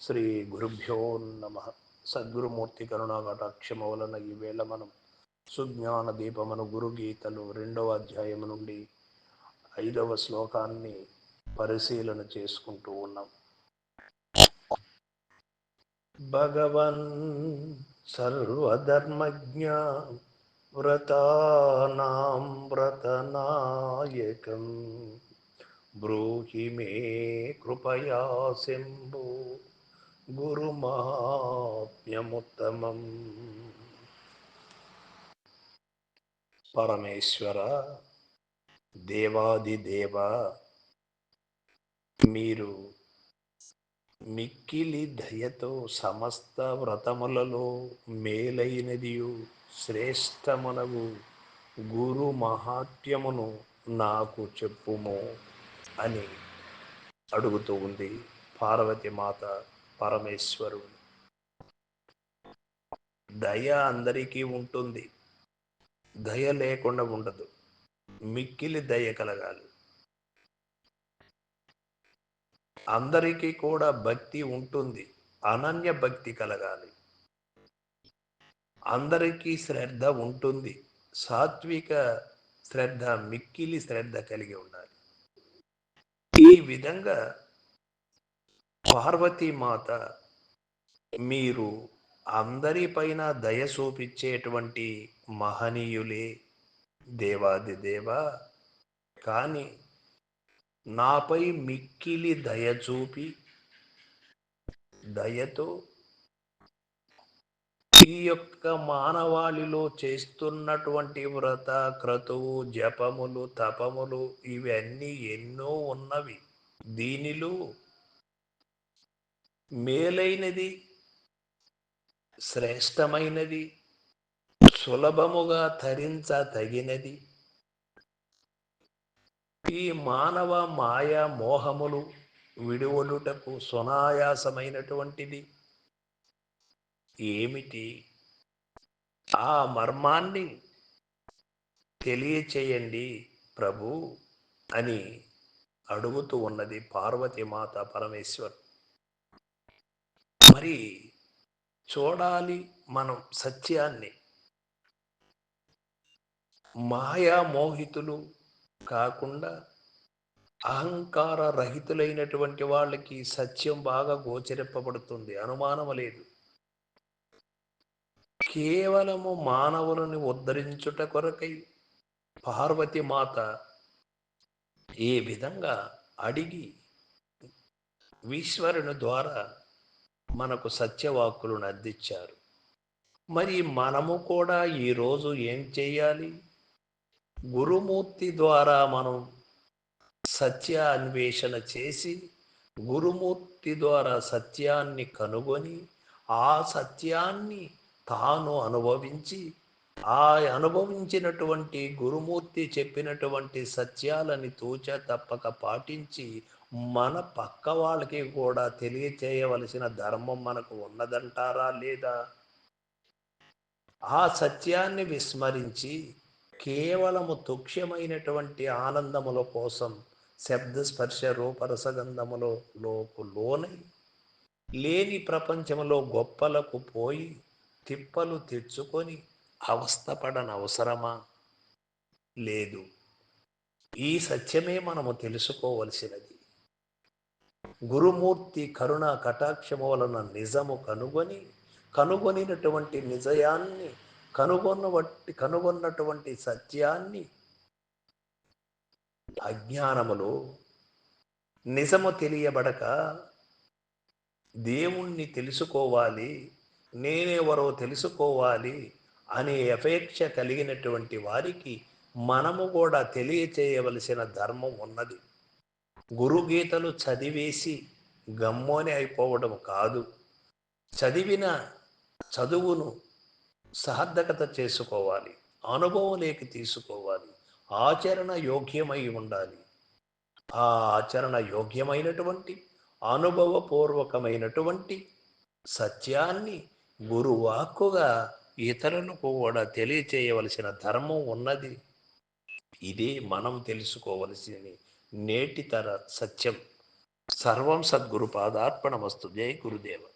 శ్రీ గురుభ్యో నమ. సద్గురుమూర్తి కరుణాకటాక్షమ వలన ఈవేళ మనం సుజ్ఞాన దీపమను గురుగీతలు రెండవ అధ్యాయం నుండి ఐదవ శ్లోకాన్ని పరిశీలన చేసుకుంటూ ఉన్నాం. భగవన్ సర్వధర్మజ్ఞ వ్రతానాం వ్రతనాయకం. బ్రూహి మే కృపయా శంభు గురుమాప్యముత్తమం. పరమేశ్వర దేవాదిదేవ మీరు మిక్కిలి దయతో సమస్త వ్రతములలో మేలైనదియు శ్రేష్టమునగు గురు మహాత్మ్యమును నాకు చెప్పుము అని అడుగుతూ ఉంది పార్వతి మాత. పరమేశ్వరుడు. దయ అందరికీ ఉంటుంది. దయ లేకుండా ఉండదు. మిక్కిలి దయ కలగాలి. అందరికీ కూడా భక్తి ఉంటుంది. అనన్య భక్తి కలగాలి. అందరికీ శ్రద్ధ ఉంటుంది. సాత్విక శ్రద్ధ మిక్కిలి శ్రద్ధ కలిగి ఉండాలి. ఈ విధంగా పార్వతీమాత మీరు అందరిపైన దయ చూపించేటువంటి మహనీయులే దేవాది దేవ. కానీ నాపై మిక్కిలి దయ చూపి దయతో ఈ యొక్క మానవాళిలో చేస్తున్నటువంటి వ్రత క్రతువు జపములు తపములు ఇవన్నీ ఎన్నో ఉన్నవి. దీనిలో మేలైనది శ్రేష్టమైనది సులభముగా ధరించ తగినది ఈ మానవ మాయా మోహములు విడువలుటకు సునాయాసమైనటువంటిది. ఏమిటి? ఆ మర్మాన్ని తెలియచేయండి ప్రభు అని అడుగుతూ ఉన్నది పార్వతీమాత పరమేశ్వర్. మరి చూడాలి మనం సత్యాన్ని. మాయా మోహితులు కాకుండా అహంకార రహితులైనటువంటి వాళ్ళకి సత్యం బాగా గోచరింపబడుతుంది. అనుమానం లేదు. కేవలము మానవులను ఉద్ధరించుట కొరకై పార్వతి మాత ఏ విధంగా అడిగి ఈశ్వరుని ద్వారా మనకు సత్యవాక్కులను అందించారు. మరి మనము కూడా ఈరోజు ఏం చేయాలి? గురుమూర్తి ద్వారా మనం సత్య అన్వేషణ చేసి గురుమూర్తి ద్వారా సత్యాన్ని కనుగొని ఆ సత్యాన్ని తాను అనుభవించి ఆ అనుభవించినటువంటి గురుమూర్తి చెప్పినటువంటి సత్యాలని తూచ తప్పక పాటించి మన పక్క వాళ్ళకి కూడా తెలియచేయవలసిన ధర్మం మనకు ఉన్నదంటారా లేదా? ఆ సత్యాన్ని విస్మరించి కేవలము తుక్ష్యమైనటువంటి ఆనందముల కోసం శబ్ద స్పర్శ రూపరసగంధములో లోపు లోనై లేని ప్రపంచంలో గొప్పలకు పోయి తిప్పలు తెచ్చుకొని అవస్థపడన అవసరమా లేదు. ఈ సత్యమే మనము తెలుసుకోవలసినది. గురుమూర్తి కరుణ కటాక్షము వలన నిజము కనుగొని కనుగొనినటువంటి నిజయాన్ని కనుగొన్నబట్టి కనుగొన్నటువంటి సత్యాన్ని అజ్ఞానములో నిజము తెలియబడక దేవుణ్ణి తెలుసుకోవాలి నేనెవరో తెలుసుకోవాలి అనే అపేక్ష కలిగినటువంటి వారికి మనము కూడా తెలియచేయవలసిన ధర్మం ఉన్నది. గురుగీతలు చదివేసి గమ్మోని అయిపోవడం కాదు. చదివిన చదువును సార్థకత చేసుకోవాలి. అనుభవంలోకి తీసుకోవాలి. ఆచరణ యోగ్యమై ఉండాలి. ఆ ఆచరణ యోగ్యమైనటువంటి అనుభవపూర్వకమైనటువంటి సత్యాన్ని గురువాక్కుగా ఇతరులకు కూడా తెలియచేయవలసిన ధర్మం ఉన్నది. ఇదే మనం తెలుసుకోవలసింది. నేటి తర సత్యం. సర్వం సద్గురు పాదార్పణ వస్తు జై గురుదేవ.